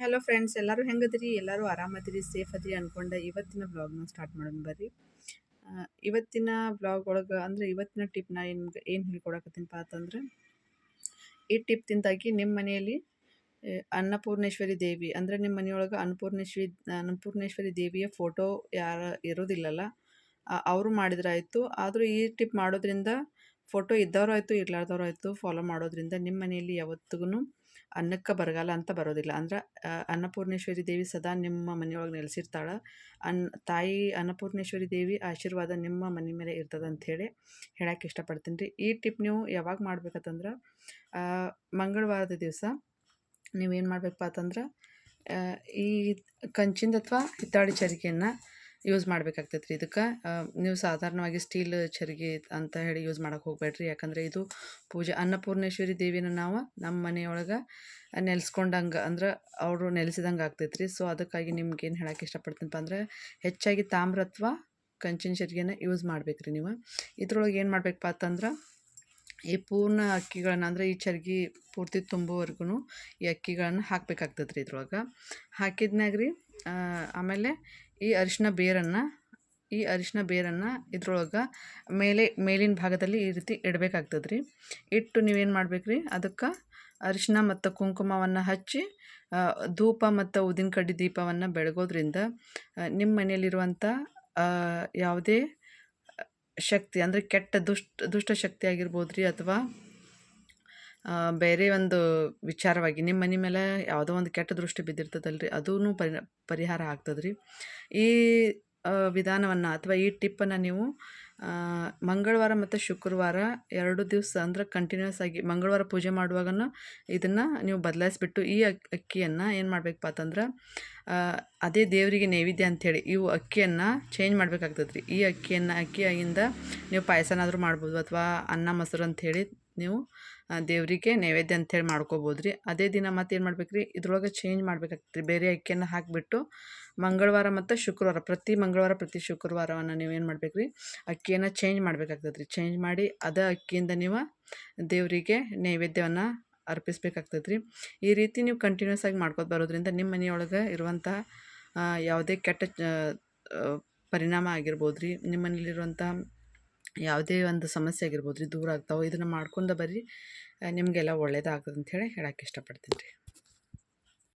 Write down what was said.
Hello friends ಎಲ್ಲರೂ ಹೆಂಗದ್ರಿ? ಎಲ್ಲರೂ ಆರಾಮದ್ರಿ? Safe ಅದ್ರಿ ಅನ್ಕೊಂಡೆ ಇವತ್ತಿನ ವ್ಲಾಗ್ನ ಸ್ಟಾರ್ಟ್ ಮಾಡೋಣ ಬರ್ರಿ. ಇವತ್ತಿನ ಬ್ಲಾಗ್ ಒಳಗೆ ಅಂದರೆ ಇವತ್ತಿನ ಟಿಪ್ನ ಏನು ಏನು ಹೇಳ್ಕೊಡಕತ್ತೀನಪ್ಪ ಅಂತಂದ್ರೆ, ಈ ಟಿಪ್ ತಿಂದಾಗಿ ನಿಮ್ಮ ಮನೆಯಲ್ಲಿ ಅನ್ನಪೂರ್ಣೇಶ್ವರಿ ದೇವಿ ಅಂದರೆ ನಿಮ್ಮ ಮನೆಯೊಳಗೆ ಅನ್ನಪೂರ್ಣೇಶ್ವರಿ ಅನ್ನಪೂರ್ಣೇಶ್ವರಿ ದೇವಿಯ ಫೋಟೋ ಯಾರು ಇರೋದಿಲ್ಲಲ್ಲ ಅವರು ಮಾಡಿದ್ರಾಯಿತು. ಆದರೂ ಈ ಟಿಪ್ ಮಾಡೋದ್ರಿಂದ ಫೋಟೋ ಇದ್ದವರು ಆಯಿತು ಇರ್ಲಾರ್ದವ್ರು ಆಯಿತು ಫಾಲೋ ಮಾಡೋದ್ರಿಂದ ನಿಮ್ಮ ಮನೆಯಲ್ಲಿ ಯಾವತ್ತಿಗೂ ಅನ್ನಕ್ಕೆ ಬರಗಾಲ ಅಂತ ಬರೋದಿಲ್ಲ. ಅಂದ್ರೆ ಅನ್ನಪೂರ್ಣೇಶ್ವರಿ ದೇವಿ ಸದಾ ನಿಮ್ಮ ಮನೆಯೊಳಗೆ ನೆಲೆಸಿರ್ತಾಳೆ. ಅನ್, ತಾಯಿ ಅನ್ನಪೂರ್ಣೇಶ್ವರಿ ದೇವಿ ಆಶೀರ್ವಾದ ನಿಮ್ಮ ಮನೆ ಮೇಲೆ ಇರ್ತದೆ ಅಂಥೇಳಿ ಹೇಳಕ್ಕೆ ಇಷ್ಟಪಡ್ತೀನಿ ರೀ. ಈ ಟಿಪ್ ನೀವು ಯಾವಾಗ ಮಾಡ್ಬೇಕಂತಂದ್ರೆ ಮಂಗಳವಾರದ ದಿವಸ ನೀವೇನು ಮಾಡಬೇಕಪ್ಪ ಅಂತಂದ್ರೆ ಈ ಕಂಚಿಂದ ಅಥವಾ ಹಿತ್ತಾಳಿ ಚರಿಗೆಯನ್ನು ಯೂಸ್ ಮಾಡ್ಬೇಕಾಗ್ತೈತೆ ರೀ ಇದಕ್ಕೆ ನೀವು ಸಾಧಾರಣವಾಗಿ ಸ್ಟೀಲ್ ಚರಿಗೆ ಅಂತ ಹೇಳಿ ಯೂಸ್ ಮಾಡೋಕ್ಕೆ ಹೋಗಬೇಡ್ರಿ. ಯಾಕಂದರೆ ಇದು ಪೂಜೆ ಅನ್ನಪೂರ್ಣೇಶ್ವರಿ ದೇವಿನ ನಾವು ನಮ್ಮ ಮನೆಯೊಳಗೆ ನೆಲೆಸ್ಕೊಂಡಂಗೆ ಅಂದ್ರೆ ಅವರು ನೆಲೆಸಿದಂಗೆ ಆಗ್ತೈತೆ ರೀ ಸೊ ಅದಕ್ಕಾಗಿ ನಿಮ್ಗೆ ಏನು ಹೇಳಕ್ಕೆ ಇಷ್ಟಪಡ್ತೀನಪ್ಪ ಅಂದ್ರೆ ಹೆಚ್ಚಾಗಿ ತಾಮ್ರತ್ವ, ಕಂಚಿನ ಚರಿಗೆನ ಯೂಸ್ ಮಾಡ್ಬೇಕು ರೀ ನೀವು. ಇದ್ರೊಳಗೆ ಏನು ಮಾಡ್ಬೇಕಪ್ಪ ಅಂತಂದ್ರೆ ಈ ಪೂರ್ಣ ಅಕ್ಕಿಗಳನ್ನ ಅಂದರೆ ಈ ಚರ್ಗಿ ಪೂರ್ತಿ ತುಂಬುವವರೆಗೂ ಈ ಅಕ್ಕಿಗಳನ್ನು ಹಾಕ್ಬೇಕಾಗ್ತದೆ ಇದ್ರೊಳಗೆ. ಹಾಕಿದ್ಮ್ಯಾಗ ರೀ ಆಮೇಲೆ ಈ ಅರಿಶಿನ ಬೇರನ್ನು, ಈ ಅರಿಶಿನ ಬೇರನ್ನು ಇದ್ರೊಳಗೆ ಮೇಲೆ, ಮೇಲಿನ ಭಾಗದಲ್ಲಿ ಈ ರೀತಿ ಇಡಬೇಕಾಗ್ತದೆ ರೀ ಇಟ್ಟು ನೀವೇನು ಮಾಡ್ಬೇಕು ರೀ ಅದಕ್ಕೆ ಅರಿಶಿನ ಮತ್ತು ಕುಂಕುಮವನ್ನು ಹಚ್ಚಿ ಧೂಪ ಮತ್ತು ಉದಿನ ಕಡ್ಡಿ ದೀಪವನ್ನು ಬೆಳಗೋದ್ರಿಂದ ನಿಮ್ಮ ಮನೆಯಲ್ಲಿರುವಂಥ ಯಾವುದೇ ಶಕ್ತಿ ಅಂದರೆ ಕೆಟ್ಟ ದುಷ್ಟ ದುಷ್ಟ ಶಕ್ತಿ ಆಗಿರ್ಬೋದು ರೀ ಅಥವಾ ಬೇರೆ ಒಂದು ವಿಚಾರವಾಗಿ ನಿಮ್ಮ ಮನೆ ಮೇಲೆ ಯಾವುದೋ ಒಂದು ಕೆಟ್ಟ ದೃಷ್ಟಿ ಬಿದ್ದಿರ್ತದಲ್ಲ ರೀ ಅದೂ ಪರಿ, ಪರಿಹಾರ ಆಗ್ತದೆ ರೀ ಈ ವಿಧಾನವನ್ನು ಅಥವಾ ಈ ಟಿಪ್ಪನ್ನು ನೀವು ಮಂಗಳವಾರ ಮತ್ತು ಶುಕ್ರವಾರ ಎರಡು ದಿವಸ ಅಂದ್ರೆ ಕಂಟಿನ್ಯೂಸ್ ಆಗಿ ಮಂಗಳವಾರ ಪೂಜೆ ಮಾಡುವಾಗನ ಇದನ್ನು ನೀವು ಬದಲಾಯಿಸ್ಬಿಟ್ಟು ಈ ಅಕ್, ಅಕ್ಕಿಯನ್ನು ಏನು ಮಾಡಬೇಕಪ್ಪ ಅಂತಂದ್ರೆ ಅದೇ ದೇವರಿಗೆ ನೈವೇದ್ಯ ಅಂಥೇಳಿ ಇವು ಅಕ್ಕಿಯನ್ನು ಚೇಂಜ್ ಮಾಡಬೇಕಾಗ್ತದೆ ರೀ ಈ ಅಕ್ಕಿಯನ್ನು ಅಕ್ಕಿಯಾಗಿಂದ ನೀವು ಪಾಯಸನಾದರೂ ಮಾಡ್ಬೋದು ಅಥವಾ ಅನ್ನ, ಮೊಸರು ಅಂಥೇಳಿ ನೀವು ದೇವರಿಗೆ ನೈವೇದ್ಯ ಅಂಥೇಳಿ ಮಾಡ್ಕೋಬೋದು ರೀ ಅದೇ ದಿನ ಮತ್ತೆ ಏನು ಮಾಡ್ಬೇಕು ರೀ ಇದ್ರೊಳಗೆ ಚೇಂಜ್ ಮಾಡಬೇಕಾಗ್ತದೆ ಬೇರೆ ಅಕ್ಕಿಯನ್ನು ಹಾಕಿಬಿಟ್ಟು ಮಂಗಳವಾರ ಮತ್ತು ಶುಕ್ರವಾರ, ಪ್ರತಿ ಮಂಗಳವಾರ, ಪ್ರತಿ ಶುಕ್ರವಾರವನ್ನು ನೀವೇನು ಮಾಡ್ಬೇಕು ರೀ ಅಕ್ಕಿಯನ್ನು ಚೇಂಜ್ ಮಾಡ್ಬೇಕಾಗ್ತದೆ ರೀ ಚೇಂಜ್ ಮಾಡಿ ಅದೇ ಅಕ್ಕಿಯಿಂದ ನೀವು ದೇವರಿಗೆ ನೈವೇದ್ಯವನ್ನು ಅರ್ಪಿಸ್ಬೇಕಾಗ್ತದೆ ರೀ ಈ ರೀತಿ ನೀವು ಕಂಟಿನ್ಯೂಸ್ ಆಗಿ ಮಾಡ್ಕೊತ ಬರೋದ್ರಿಂದ ನಿಮ್ಮ ಮನೆಯೊಳಗೆ ಇರುವಂತಹ ಯಾವುದೇ ಕೆಟ್ಟ ಪರಿಣಾಮ ಆಗಿರ್ಬೋದು ರೀ ನಿಮ್ಮ ಮನೇಲಿರುವಂಥ ಯಾವುದೇ ಒಂದು ಸಮಸ್ಯೆ ಆಗಿರ್ಬೋದು ರೀ, ದೂರ ಆಗ್ತಾವೆ, ಇದನ್ನು ಮಾಡ್ಕೊಂಡು ಬರ್ರಿ. ನಿಮಗೆಲ್ಲ ಒಳ್ಳೇದಾಗ್ತದೆ ಅಂಥೇಳಿ ಹೇಳಕ್ಕೆ ಇಷ್ಟಪಡ್ತೀನಿ ರೀ.